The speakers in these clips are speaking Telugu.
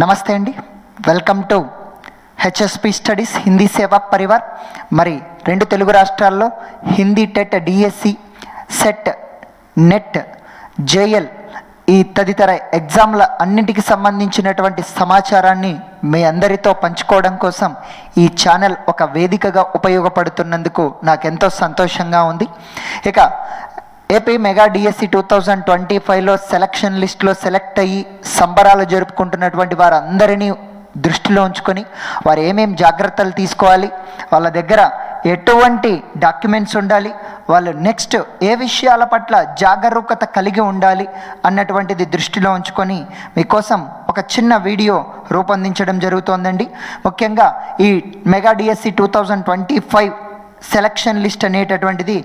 నమస్తే అండి. Welcome to HSP studies Hindi Seva Parivar మరి రెండు తెలుగు రాష్ట్రాల్లో Hindi TET DSC SET NET JL ఈ తదితర ఎగ్జామ్ల అన్నింటికి సంబంధించినటువంటి సమాచారాన్ని మీ అందరితో పంచుకోవడం కోసం ఈ ఛానల్ ఒక వేదికగా ఉపయోగపడుతున్నందుకు నాకెంతో సంతోషంగా ఉంది. ఇక AP mega DSC two thousand twenty ఫైవ్లో సెలక్షన్ లిస్ట్లో సెలెక్ట్ అయ్యి సంబరాలు జరుపుకుంటున్నటువంటి వారందరినీ దృష్టిలో ఉంచుకొని వారు ఏమేం జాగ్రత్తలు తీసుకోవాలి వాళ్ళ దగ్గర ఎటువంటి డాక్యుమెంట్స్ ఉండాలి వాళ్ళు నెక్స్ట్ ఏ విషయాల పట్ల జాగరూకత కలిగి ఉండాలి అన్నటువంటిది దృష్టిలో ఉంచుకొని మీకోసం ఒక చిన్న వీడియో రూపొందించడం జరుగుతోందండి. ముఖ్యంగా ఈ mega DSC two thousand twenty five selection list అనేటటువంటిది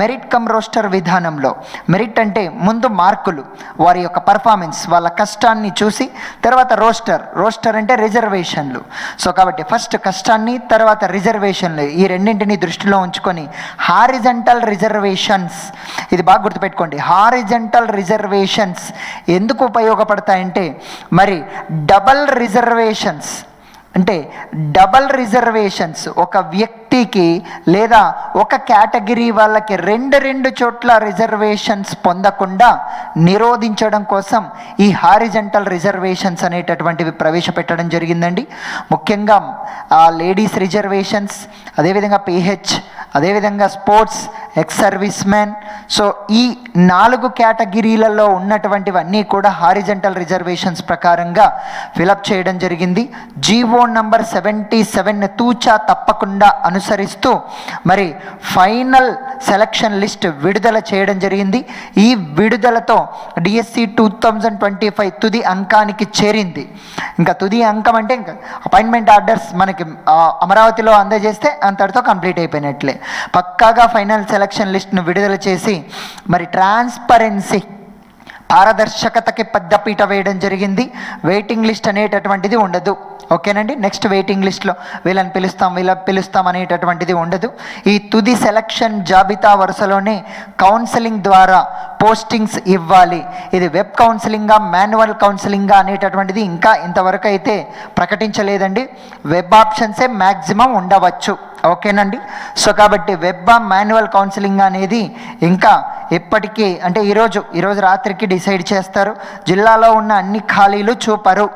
మెరిట్ కమ్ రోస్టర్ విధానంలో. మెరిట్ అంటే ముందు మార్కులు వారి యొక్క పర్ఫార్మెన్స్ వాళ్ళ కష్టాన్ని చూసి తర్వాత రోస్టర్ రోస్టర్ అంటే రిజర్వేషన్లు సో కాబట్టి ఫస్ట్ కష్టాన్ని తర్వాత రిజర్వేషన్లు ఈ రెండింటిని దృష్టిలో ఉంచుకొని హారిజంటల్ రిజర్వేషన్స్ ఇది బాగా గుర్తుపెట్టుకోండి. హారిజంటల్ రిజర్వేషన్స్ ఎందుకు ఉపయోగపడతాయంటే మరి డబల్ రిజర్వేషన్స్ అంటే డబల్ రిజర్వేషన్స్. ఒక వ్యక్తికి లేదా ఒక కేటగిరీ వాళ్ళకి రెండు రెండు చోట్ల రిజర్వేషన్స్ పొందకుండా నిరోధించడం కోసం ఈ హారిజంటల్ రిజర్వేషన్స్ అనేటటువంటివి ప్రవేశపెట్టడం జరిగిందండి. ముఖ్యంగా లేడీస్ రిజర్వేషన్స్ అదేవిధంగా పిహెచ్ అదేవిధంగా sports ex service man so ఈ నాలుగు కేటగిరీలలో ఉన్నటువంటివన్నీ కూడా హారిజంటల్ రిజర్వేషన్స్ ప్రకారంగా ఫిలప్ చేయడం జరిగింది. జీవో నంబర్ సెవెంటీ సెవెన్ తూచా తప్పకుండా అనుసరిస్తూ మరి ఫైనల్ సెలక్షన్ లిస్ట్ విడుదల చేయడం జరిగింది. ఈ విడుదలతో DSC two thousand twenty five తుది అంకానికి చేరింది. ఇంకా తుది అంకం అంటే ఇంకా అపాయింట్మెంట్ ఆర్డర్స్ మనకి అమరావతిలో అందజేస్తే అంతటితో కంప్లీట్ అయిపోయినట్లే. పక్కాగా ఫైనల్ సెలక్షన్ లిస్ట్ను విడుదల చేసి మరి ట్రాన్స్పరెన్సీ పారదర్శకతకి పెద్దపీట వేయడం జరిగింది. వెయిటింగ్ లిస్ట్ అనేటటువంటిది ఉండదు. ఓకేనండి? నెక్స్ట్ వెయిటింగ్ లిస్ట్లో వీళ్ళని పిలుస్తాం వీళ్ళ పిలుస్తాం అనేటటువంటిది ఉండదు. ఈ తుది సెలక్షన్ జాబితా వరుసలోనే కౌన్సిలింగ్ ద్వారా పోస్టింగ్స్ ఇవ్వాలి. ఇది వెబ్ కౌన్సిలింగా మాన్యువల్ కౌన్సిలింగా అనేటటువంటిది ఇంకా ఇంతవరకు అయితే ప్రకటించలేదండి. వెబ్ ఆప్షన్సే మ్యాక్సిమం ఉండవచ్చు. ఓకేనండి? సో కాబట్టి వెబ్ మాన్యువల్ కౌన్సిలింగ్ అనేది ఇంకా ఎప్పటికీ అంటే ఈరోజు ఈరోజు రాత్రికి డిసైడ్ చేస్తారు. జిల్లాలో ఉన్న అన్ని ఖాళీలు చూపరు.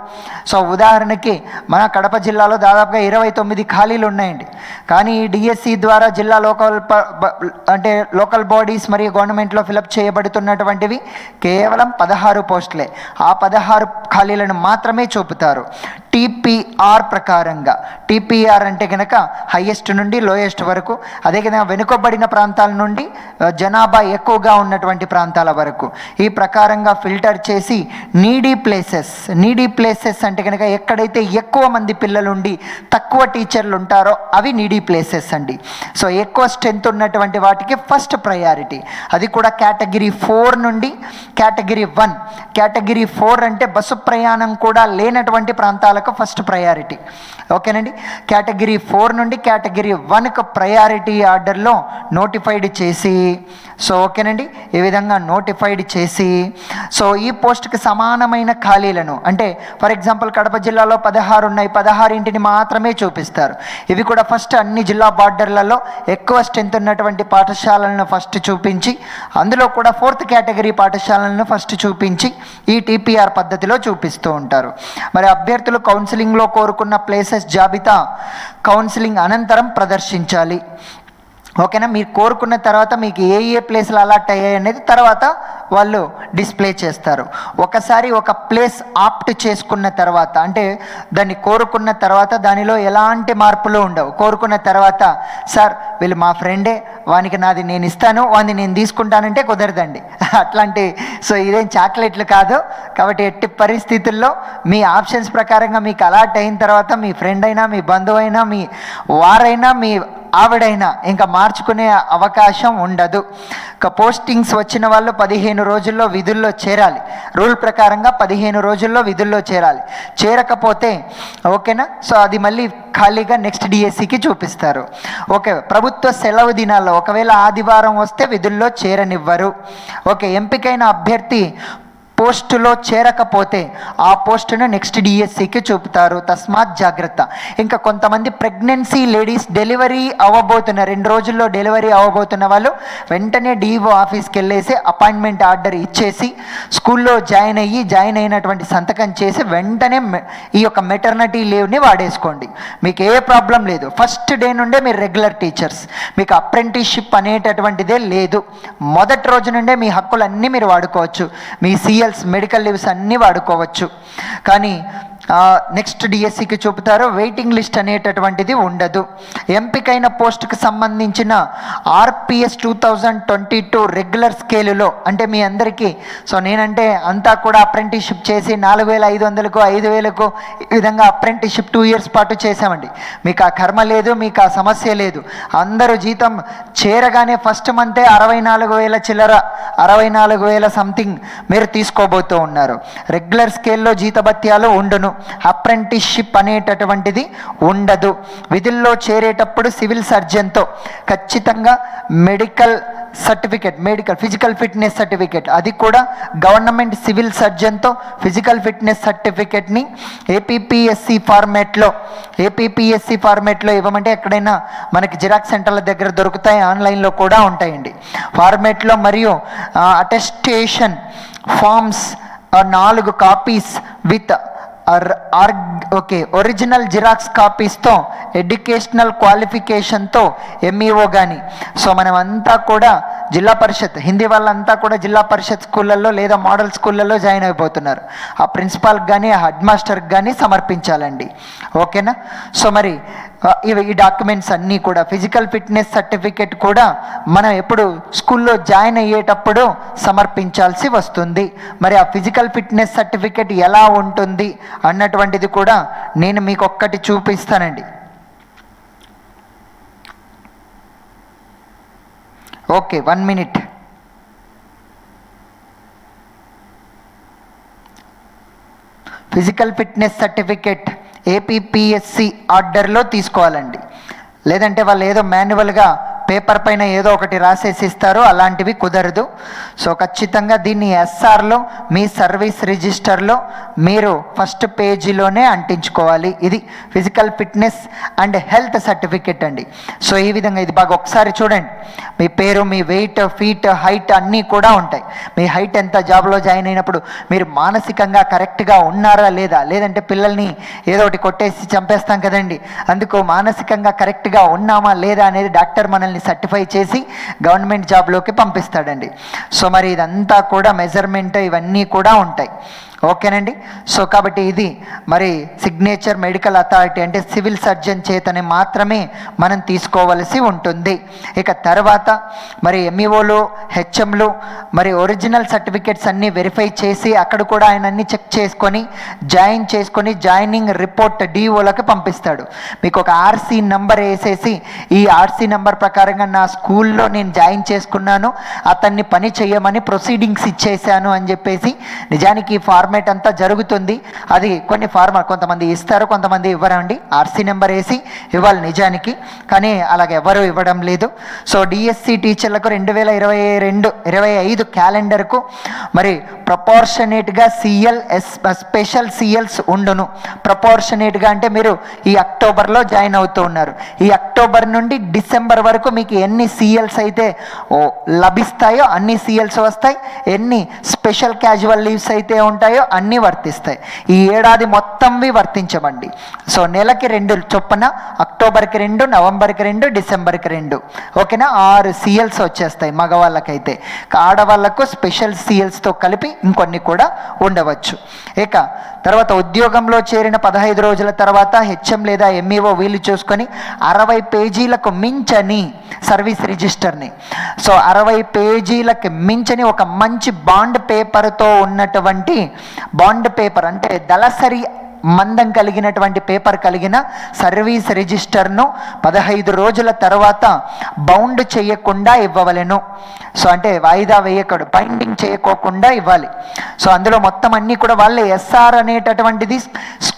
సో ఉదాహరణకి మన కడప జిల్లాలో దాదాపుగా ఇరవై తొమ్మిది ఖాళీలు ఉన్నాయండి. కానీ ఈ డిఎస్సి ద్వారా జిల్లా లోకల్ ప- బ- అంటే లోకల్ బాడీస్ మరియు గవర్నమెంట్లో ఫిలప్ చేయబడుతున్నటువంటివి కేవలం పదహారు పోస్టులే. ఆ పదహారు ఖాళీలను మాత్రమే చూపుతారు. టీపీఆర్ ప్రకారంగా. టీపీఆర్ అంటే కనుక హైయెస్ట్ నుండి లోయెస్ట్ వరకు. అదే విధంగా వెనుకబడిన ప్రాంతాల నుండి జనాభా ఎక్కువగా ఉన్నటువంటి ప్రాంతాల వరకు. ఈ ప్రకారంగా ఫిల్టర్ చేసి నీడీ ప్లేసెస్ నీడీ ప్లేసెస్ అంటే కనుక ఎక్కడైతే ఎక్కువ మంది పిల్లలు ఉండి తక్కువ టీచర్లు ఉంటారో అవి నీడీ ప్లేసెస్ అండి. సో ఎక్కువ స్ట్రెంత్ ఉన్నటువంటి వాటికి ఫస్ట్ ప్రయారిటీ. అది కూడా కేటగిరీ ఫోర్ నుండి కేటగిరీ వన్. కేటగిరీ ఫోర్ అంటే బస్సు ప్రయాణం కూడా లేనటువంటి ప్రాంతాలకు ఫస్ట్ ప్రయారిటీ. ఓకేనండి? కేటగిరీ ఫోర్ నుండి కేటగిరీ వన్కు ప్రయారిటీ ఆర్డర్లో నోటిఫైడ్ చేసి సో ఓకేనండి? ఈ విధంగా నోటిఫైడ్ చేసి సో ఈ పోస్ట్కి సమానమైన ఖాళీలను అంటే ఫర్ ఎగ్జాంపుల్ కడప జిల్లాలో పదహారు ఉన్నాయి పదహారింటిని మాత్రమే చూపిస్తారు. ఇవి కూడా ఫస్ట్ అన్ని జిల్లా బార్డర్లలో ఎక్కువ స్ట్రెంత్ ఉన్నటువంటి పాఠశాలలను ఫస్ట్ చూపించి అందులో కూడా ఫోర్త్ కేటగిరీ పాఠశాలలను ఫస్ట్ చూపించి ఈ టీపీఆర్ పద్ధతిలో చూపిస్తూ ఉంటారు. మరి అభ్యర్థులు కౌన్సిలింగ్లో కోరుకున్న ప్లేసెస్ జాబితా కౌన్సిలింగ్ అనంతరం ప్రదర్శించాలి. ఓకేనా? మీరు కోరుకున్న తర్వాత మీకు ఏ ఏ ప్లేస్లు అలాట్ అయ్యాయి అనేది తర్వాత వాళ్ళు డిస్ప్లే చేస్తారు. ఒకసారి ఒక ప్లేస్ ఆప్ట్ చేసుకున్న తర్వాత అంటే దాన్ని కోరుకున్న తర్వాత దానిలో ఎలాంటి మార్పులు ఉండవు. కోరుకున్న తర్వాత సార్ వీళ్ళు మా ఫ్రెండే వానికి నాది నేను ఇస్తాను వాడిని నేను తీసుకుంటానంటే కుదరదండి. అట్లాంటి సో ఇదేం చాక్లెట్లు కాదు. కాబట్టి ఎట్టి పరిస్థితుల్లో మీ ఆప్షన్స్ ప్రకారంగా మీకు అలాట్ అయిన తర్వాత మీ ఫ్రెండ్ అయినా మీ బంధువు అయినా మీ వారైనా మీ ఆవిడైనా ఇంకా మార్చుకునే అవకాశం ఉండదు. ఇక పోస్టింగ్స్ వచ్చిన వాళ్ళు పదిహేను రోజుల్లో విధుల్లో చేరాలి. రూల్ ప్రకారంగా పదిహేను రోజుల్లో విధుల్లో చేరాలి. చేరకపోతే ఓకేనా? సో అది మళ్ళీ ఖాళీగా నెక్స్ట్ డిఎస్సికి చూపిస్తారు. ఓకే ప్రభుత్వ సెలవు దినాల్లో ఒకవేళ ఆదివారం వస్తే విధుల్లో చేరనివ్వరు. ఓకే ఎంపికైన అభ్యర్థి పోస్టులో చేరకపోతే ఆ పోస్టును నెక్స్ట్ డిఎస్సికి చూపుతారు. తస్మాత్ జాగ్రత్త. ఇంకా కొంతమంది ప్రెగ్నెన్సీ లేడీస్ డెలివరీ అవ్వబోతున్న రెండు రోజుల్లో డెలివరీ అవ్వబోతున్న వాళ్ళు వెంటనే డిఓ ఆఫీస్కి వెళ్ళేసి అపాయింట్మెంట్ ఆర్డర్ ఇచ్చేసి స్కూల్లో జాయిన్ అయ్యి జాయిన్ అయినటువంటి సంతకం చేసి వెంటనే మె- ఈ యొక్క మెటర్నిటీ లీవ్ని వాడేసుకోండి. మీకు ఏ ప్రాబ్లం లేదు. ఫస్ట్ డే నుండే మీరు రెగ్యులర్ టీచర్స్. మీకు అప్రెంటిస్షిప్ అనేటటువంటిదే లేదు. మొదటి రోజు నుండే మీ హక్కులన్నీ మీరు వాడుకోవచ్చు. మీ సిఎల్ మెడికల్ లీవ్స్ అన్నీ వాడుకోవచ్చు. కానీ నెక్స్ట్ డిఎస్సికి చూపుతారు. వెయిటింగ్ లిస్ట్ అనేటటువంటిది ఉండదు. ఎంపికైన పోస్ట్కి సంబంధించిన RPS two thousand twenty two regular స్కేలులో అంటే మీ అందరికీ సో నేనంటే అంతా కూడా అప్రెంటిస్షిప్ చేసి నాలుగు వేల ఐదు వందలకు ఐదు వేలకు ఈ విధంగా అప్రెంటిస్షిప్ టూ ఇయర్స్ పాటు చేసామండి మీకు ఆ కర్మ లేదు మీకు ఆ సమస్య లేదు. అందరూ జీతం చేరగానే ఫస్ట్ మంతే అరవై నాలుగు వేల చిల్లర అరవై నాలుగు వేల సంథింగ్ మీరు తీసుకోబోతూ ఉన్నారు. రెగ్యులర్ స్కేల్లో జీతభత్యాలు ఉండును. అప్రెంటిస్షిప్ అనేటటువంటిది ఉండదు. విధుల్లో చేరేటప్పుడు సివిల్ సర్జన్తో ఖచ్చితంగా medical certificate medical physical fitness certificate. అది కూడా గవర్నమెంట్ సివిల్ సర్జన్తో ఫిజికల్ ఫిట్నెస్ సర్టిఫికేట్ని ఏపీపీఎస్సి ఫార్మేట్లో ఏపీపీఎస్సి ఫార్మేట్లో ఇవ్వమంటే ఎక్కడైనా మనకి జిరాక్స్ సెంటర్ల దగ్గర దొరుకుతాయి ఆన్లైన్లో కూడా ఉంటాయండి. ఫార్మేట్లో మరియు అటెస్టేషన్ ఫామ్స్ నాలుగు copies with okay original xerox కాపీస్తో ఎడ్యుకేషనల్ క్వాలిఫికేషన్తో ఎంఈఓ కానీ సో మనమంతా కూడా జిల్లా పరిషత్. హిందీ వాళ్ళంతా కూడా జిల్లా పరిషత్ స్కూళ్ళల్లో లేదా మోడల్ స్కూళ్ళల్లో జాయిన్ అయిపోతున్నారు. ఆ ప్రిన్సిపాల్కి కానీ ఆ హెడ్ మాస్టర్కి కానీ సమర్పించాలండి. ఓకేనా? సో మరి ఇవి ఈ డాక్యుమెంట్స్ అన్నీ కూడా ఫిజికల్ ఫిట్నెస్ సర్టిఫికేట్ కూడా మనం ఎప్పుడు స్కూల్లో జాయిన్ అయ్యేటప్పుడు సమర్పించాల్సి వస్తుంది. మరి ఆ ఫిజికల్ ఫిట్నెస్ సర్టిఫికేట్ ఎలా ఉంటుంది అన్నటువంటిది కూడా నేను మీకు ఒక్కటి చూపిస్తానండి. Okay one minute physical fitness certificate APPSC ఆర్డర్లో తీసుకోవాలండి. లేదంటే వాళ్ళు ఏదో మాన్యువల్గా పేపర్ పైన ఏదో ఒకటి రాసేసి ఇస్తారు అలాంటివి కుదరదు. సో ఖచ్చితంగా దీన్ని ఎస్ఆర్లో మీ సర్వీస్ రిజిస్టర్లో మీరు ఫస్ట్ పేజీలోనే అంటించుకోవాలి. ఇది physical fitness and health certificate అండి. సో ఈ విధంగా ఇది బాగా ఒకసారి చూడండి. మీ పేరు మీ వెయిట్ ఫీట్ హైట్ అన్నీ కూడా ఉంటాయి. మీ హైట్ ఎంత జాబ్లో జాయిన్ అయినప్పుడు మీరు మానసికంగా కరెక్ట్గా ఉన్నారా లేదా? లేదంటే పిల్లల్ని ఏదో ఒకటి కొట్టేసి చంపేస్తాం కదండి. అందుకు మానసికంగా కరెక్ట్గా ఉన్నామా లేదా అనేది డాక్టర్ మనల్ని సర్టిఫై చేసి గవర్నమెంట్ జాబ్లోకి పంపిస్తాడండి. సో మరి ఇదంతా కూడా మెజర్మెంట్ ఇవన్నీ కూడా ఉంటాయి. ఓకేనండి? సో కాబట్టి ఇది మరి సిగ్నేచర్ మెడికల్ అథారిటీ అంటే సివిల్ సర్జన్ చేతనే మాత్రమే మనం తీసుకోవలసి ఉంటుంది. ఇక తర్వాత మరి ఎంఈఓలు హెచ్ఎంలు మరి ఒరిజినల్ సర్టిఫికేట్స్ అన్నీ వెరిఫై చేసి అక్కడ కూడా ఆయన అన్ని చెక్ చేసుకొని జాయిన్ చేసుకొని జాయినింగ్ రిపోర్ట్ డిఓలకు పంపిస్తాడు. మీకు ఒక ఆర్సీ నంబర్ వేసేసి ఈ ఆర్సీ నంబర్ ప్రకారంగా నా స్కూల్లో నేను జాయిన్ చేసుకున్నాను అతన్ని పని చేయమని ప్రొసీడింగ్స్ ఇచ్చేసాను అని చెప్పేసి నిజానికి ఈ ఫార్మేట్ అంతా జరుగుతుంది. అది కొన్ని ఫార్మర్ కొంతమంది ఇస్తారు కొంతమంది ఇవ్వరండి. ఆర్సీ నెంబర్ వేసి ఇవ్వాలి నిజానికి. కానీ అలాగ ఎవరు ఇవ్వడం లేదు. సో డిఎస్సి టీచర్లకు రెండు వేల ఇరవై రెండు ఇరవై ఐదు క్యాలెండర్కు మరి ప్రపోర్షనేట్గా సిఎల్ ఎస్ స్పెషల్ సిఎల్స్ ఉండును. ప్రపోర్షనేట్గా అంటే మీరు ఈ అక్టోబర్లో జాయిన్ అవుతూ ఉన్నారు. ఈ అక్టోబర్ నుండి డిసెంబర్ వరకు మీకు ఎన్ని సిఎల్స్ అయితే లభిస్తాయో అన్ని సిఎల్స్ వస్తాయి. ఎన్ని స్పెషల్ క్యాజువల్ లీవ్స్ అయితే ఉంటాయో అన్నీ వర్తిస్తాయి. ఈ ఏడాది మొత్తంవి వర్తించమండి. సో నెలకి రెండు చొప్పున అక్టోబర్కి రెండు నవంబర్కి రెండు డిసెంబర్కి రెండు. ఓకేనా? ఆరు సీఎల్స్ వచ్చేస్తాయి మగవాళ్ళకైతే. ఆడవాళ్ళకు స్పెషల్ సీఎల్స్తో కలిపి ఇంకొన్ని కూడా ఉండవచ్చు. ఇక తర్వాత ఉద్యోగంలో చేరిన పదహైదు రోజుల తర్వాత హెచ్ఎం లేదా ఎంఈఓ వీలు చూసుకొని అరవై పేజీలకు మించని సర్వీస్ రిజిస్టర్ని. సో అరవై పేజీలకు మించని ఒక మంచి బాండ్ పేపర్తో ఉన్నటువంటి బాండ్ పేపర్ అంటే దళసరి మందం కలిగినటువంటి పేపర్ కలిగిన సర్వీస్ రిజిస్టర్ను పదహైదు రోజుల తర్వాత బౌండ్ చేయకుండా ఇవ్వవలెను. సో అంటే వాయిదా వేయకూడదు బైండింగ్ చేయకోకుండా ఇవ్వాలి. సో అందులో మొత్తం అన్నీ కూడా వాళ్ళే. ఎస్ఆర్ అనేటటువంటిది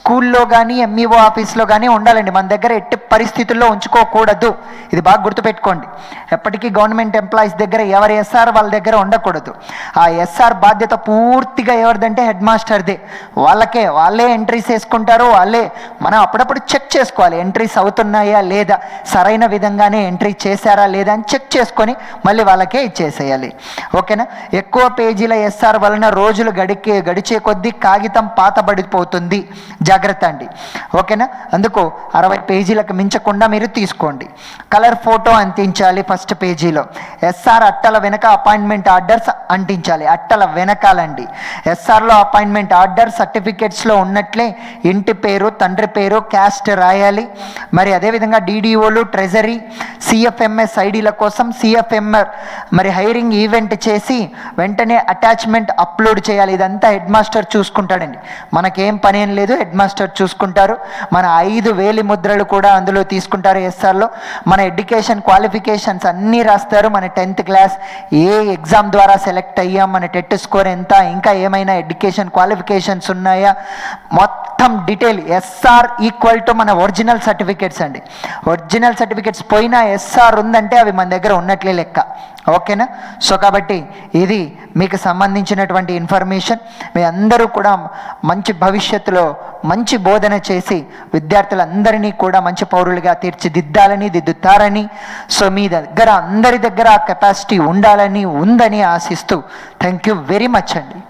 స్కూల్లో కానీ ఎంఈఓ ఆఫీస్లో కానీ ఉండాలండి. మన దగ్గర ఎట్టి పరిస్థితుల్లో ఉంచుకోకూడదు. ఇది బాగా గుర్తుపెట్టుకోండి. ఎప్పటికీ గవర్నమెంట్ ఎంప్లాయీస్ దగ్గర ఎవరి ఎస్ఆర్ వాళ్ళ దగ్గర ఉండకూడదు. ఆ ఎస్ఆర్ బాధ్యత పూర్తిగా ఎవరిదంటే హెడ్ మాస్టర్దే. వాళ్ళకే వాళ్ళే ఎంట్రీస్ వేసుకుంటారు వాళ్ళే మనం అప్పుడప్పుడు చెక్ చేసుకోవాలి. ఎంట్రీస్ అవుతున్నాయా లేదా? సరైన విధంగానే ఎంట్రీ చేశారా లేదా అని చెక్ చేసుకొని మళ్ళీ వాళ్ళకే ఇచ్చేసేయాలి. ఓకేనా? ఎక్కువ పేజీల ఎస్ఆర్ వలన రోజులు గడికే గడిచే కొద్దీ కాగితం పాతబడిపోతుంది. జాగ్రత్త అండి. ఓకేనా? అందుకు అరవై పేజీలకు మించకుండా మీరు తీసుకోండి. కలర్ ఫోటో అంటించాలి ఫస్ట్ పేజీలో. ఎస్ఆర్ అట్టల వెనక అపాయింట్మెంట్ ఆర్డర్స్ అంటించాలి. అట్టల వెనకాలండి. ఎస్ఆర్లో అపాయింట్మెంట్ ఆర్డర్ సర్టిఫికేట్స్లో ఉన్నట్లే ఇంటి పేరు తండ్రి పేరు క్యాస్ట్ రాయాలి. మరి అదేవిధంగా డీడీఓలు ట్రెజరీ సిఎఫ్ఎంఎస్ ఐడీల కోసం సిఎఫ్ఎంఆర్ మరి హైరింగ్ ఈవెంట్ చేసి వెంటనే అటాచ్మెంట్ అప్లోడ్ చేయాలి. ఇదంతా హెడ్ మాస్టర్ చూసుకుంటాడండి. మనకేం పని ఏం లేదు హెడ్ మాస్టర్ చూసుకుంటారు. మన ఐదు వేలి ముద్రలు కూడా అందులో తీసుకుంటారు ఎస్ఆర్లో మన ఎడ్యుకేషన్ క్వాలిఫికేషన్స్ అన్నీ రాస్తారు. మన టెన్త్ క్లాస్ ఏ ఎగ్జామ్ ద్వారా సెలెక్ట్ అయ్యాం మన టెట్ స్కోర్ ఎంత ఇంకా ఏమైనా ఎడ్యుకేషన్ క్వాలిఫికేషన్స్ ఉన్నాయా? మొత్తం డీటెయిల్ ఎస్ఆర్ ఈక్వల్ టు మన ఒరిజినల్ సర్టిఫికేట్స్ అండి. ఒరిజినల్ సర్టిఫికేట్స్ పోయినా ఎస్ఆర్ ఉందంటే అవి మన దగ్గర ఉన్నట్లే లెక్క. ఓకేనా? సో కాబట్టి ఇది మీకు సంబంధించినటువంటి ఇన్ఫర్మేషన్. మీ అందరూ కూడా మంచి భవిష్యత్తులో మంచి బోధన చేసి విద్యార్థులందరినీ కూడా మంచి పౌరులుగా తీర్చిదిద్దాలని దిద్దుతారని సో మీ దగ్గర అందరి దగ్గర ఆ కెపాసిటీ ఉండాలని ఉందని ఆశిస్తూ థ్యాంక్ యూ వెరీ మచ్ అండి.